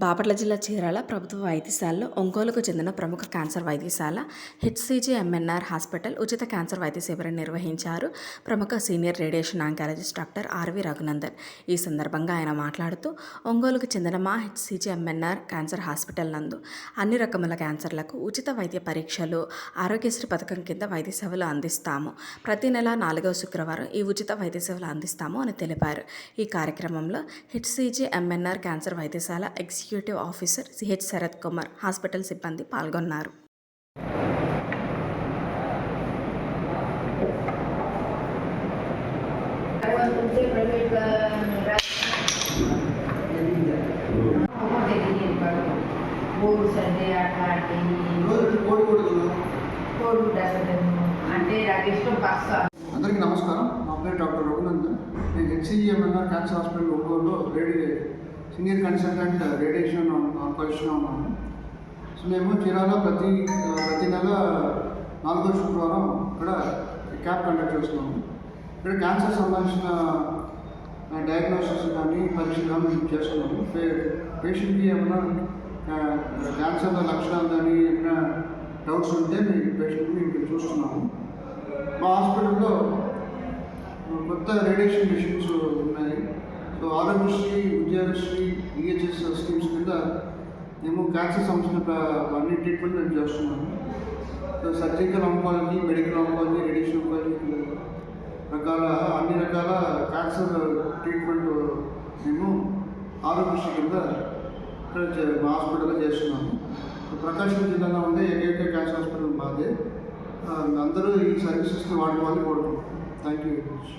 బాపట్ల జిల్లా చీరాల ప్రభుత్వ వైద్యశాలలో ఒంగోలుకు చెందిన ప్రముఖ క్యాన్సర్ వైద్యశాల హెచ్సిజి ఎంఎన్ఆర్ హాస్పిటల్ ఉచిత క్యాన్సర్ వైద్య శిబిరం నిర్వహించారు ప్రముఖ senior radiation oncologist doctor RV Raghunandan. ఈ సందర్భంగా ఆయన మాట్లాడుతూ ఒంగోలుకు చెందిన మా హెచ్సిజి ఎంఎన్ఆర్ క్యాన్సర్ హాస్పిటల్ నందు అన్ని రకముల క్యాన్సర్లకు ఉచిత వైద్య పరీక్షలు ఆరోగ్యశ్రీ పథకం కింద వైద్య సేవలు అందిస్తాము. ప్రతి నెల నాలుగవ శుక్రవారం ఈ ఉచిత వైద్య సేవలు అందిస్తాము అని తెలిపారు. ఈ కార్యక్రమంలో హెచ్సిజి ఎంఎన్ఆర్ క్యాన్సర్ వైద్యశాల executive officer CH Sharath Kumar hospital సిబ్బంది పాల్గొన్నారు. అందరికీ నమస్కారం. నా పేరు డాక్టర్ రఘునందన్. నేను హెచ్సిఎంఎన్ఆర్ క్యాన్సర్ హాస్పిటల్ ఒంగోలులో రేడియో సీనియర్ కన్సల్టెంట్ రేడియేషన్ ఆన్కాలజిస్ట్గా ఉన్నాను సో మేము చీరాలో ప్రతి ప్రతి నెల నాలుగో శుక్రవారం ఇక్కడ క్యాంప్ కండక్ట్ చేస్తున్నాము. ఇక్కడ క్యాన్సర్ సంబంధించిన డయాగ్నోసిస్ కానీ పరీక్షలు కానీ మేము చేస్తున్నాము. పేషెంట్కి ఏమైనా క్యాన్సర్ లక్షణాలు కానీ ఏమైనా డౌట్స్ ఉంటే మీ పేషెంట్ని ఇక్కడ చూస్తున్నాము. మా హాస్పిటల్లో కొత్త రేడియేషన్ మిషన్స్ ఉన్నాయి. So Arogyasri Udyogasri EHS schemes కింద మేము క్యాన్సర్ సంబంధించిన అన్ని ట్రీట్మెంట్ మేము చేస్తున్నాము. So surgical oncology medical oncology radiation oncology రకాల అన్ని రకాల క్యాన్సర్ ట్రీట్మెంట్ మేము ఆరోగ్యశ్రీ కింద ఇక్కడ మా హాస్పిటల్లో చేస్తున్నాము. ప్రకాశం జిల్లాలో ఉండే ఏకైక క్యాన్సర్ హాస్పిటల్ మాదే. అందరూ ఈ సర్వీసెస్ని వాడుకోవాలని కోరుకుంటున్నాం. Thank you very much